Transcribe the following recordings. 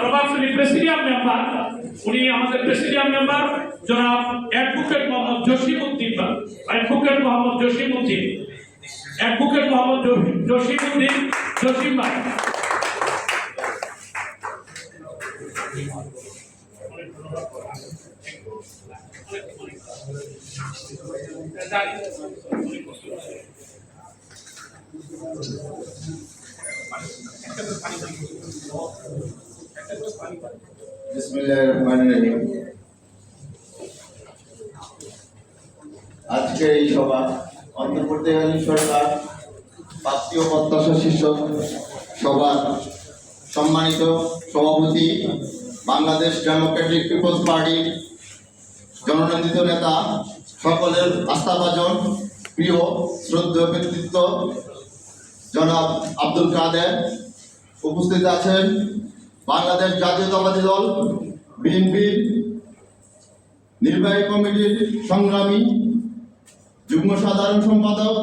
প্রভাবশালী presidium member. উনি আমাদের প্রেসিডিয়াম মেম্বার। জনাব advocate Mohammad Jasim Uddin advocate Mohammad Jasim Uddin advocate Mohammad Jasim Uddin Jasim ভাই। রহমানির আজকের এই সভা অন্তর্বর্তীকালীন সরকার প্রাপ্তি প্রত্যাশা শীর্ষক সভার সম্মানিত সভাপতি, বাংলাদেশ ডেমোক্রেটিক পিপলস পার্টির জননন্দিত নেতা, সকলের আস্থাভাজন, প্রিয় শ্রদ্ধেয় ব্যক্তিত্ব জনাব আব্দুল কাদের। উপস্থিত আছেন বাংলাদেশ জাতীয়তাবাদী দল বিএনপির নির্বাহী কমিটির সংগ্রামী, যুগ্ম সাধারণ সম্পাদক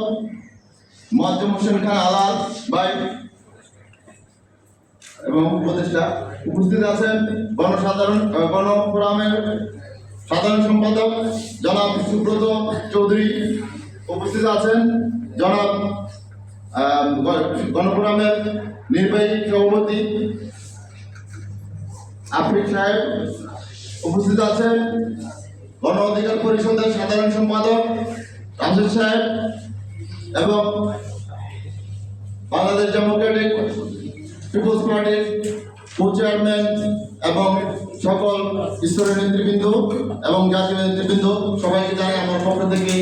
মজ্জম হোসেন খান আলাল ভাই এবং উপদেষ্টা উপস্থিত আছেন গণসাধারণ গণফোরামের সাধারণ সম্পাদক জনাব সুব্রত চৌধুরী উপস্থিত আছেন। জনাব গণফোরামের নির্বাহী সভাপতি আফরিক সাহেব উপস্থিত আছেন। গণ অধিকার পরিষদের সাধারণ সম্পাদক রাজেশ সাহেব এবং বাংলাদেশ ডেমোক্রেটিক পিপলস পার্টির কো চেয়ারম্যান এবং সকল স্তরের নেতৃবৃন্দ এবং জাতীয় নেতৃবৃন্দ, সবাইকে জানাই আমার পক্ষ থেকে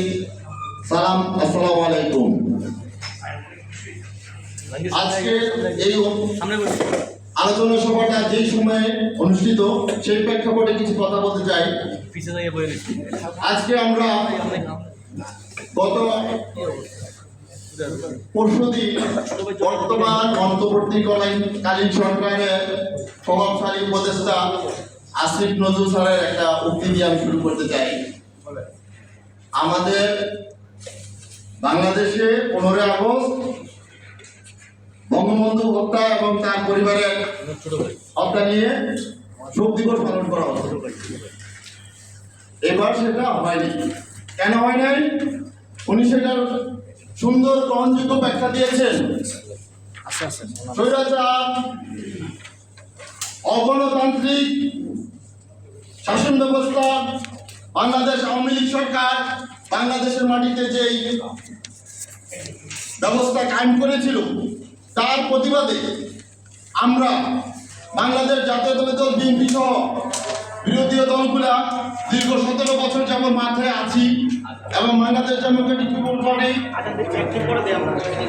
সালাম, আসসালামু আলাইকুম। আজকে এই আলোচনা সভাটা যেই সময়ে অনুষ্ঠিত সেই প্রেক্ষাপটে কিছু কথা বলতে চাই। আজকে আমরা গত পরশুদিন বর্তমান অন্তর্বর্তীকালীন সরকারের প্রভাবশালী উপদেষ্টা আসিফ নজরুল স্যারের একটা উক্তি দিয়ে আমি শুরু করতে চাই। আমাদের বাংলাদেশে পনেরোই আগস্ট বঙ্গবন্ধু হত্যা এবং তার পরিবারের হত্যা নিয়ে শোক দিবস পালন করা হচ্ছে। এবার সেটা হয়নি। কেন হয় নাই উনি সেটার সুন্দর গ্রহণযোগ্য ব্যাখ্যা দিয়েছেন। অগণতান্ত্রিক শাসন ব্যবস্থা, বাংলাদেশ আওয়ামী লীগ সরকার, বাংলাদেশের মাটিতে যেই ব্যবস্থা কায়েম করেছিল তার প্রতিবাদে আমরা বাংলাদেশ জাতীয়তাবাদী দল বিএনপি সহ বিরোধী দলগুলা দীর্ঘ সতেরো বছর যেমন মাঠে আছি এবং বাংলাদেশ ডেমোক্রেটিক পিপল পার্টি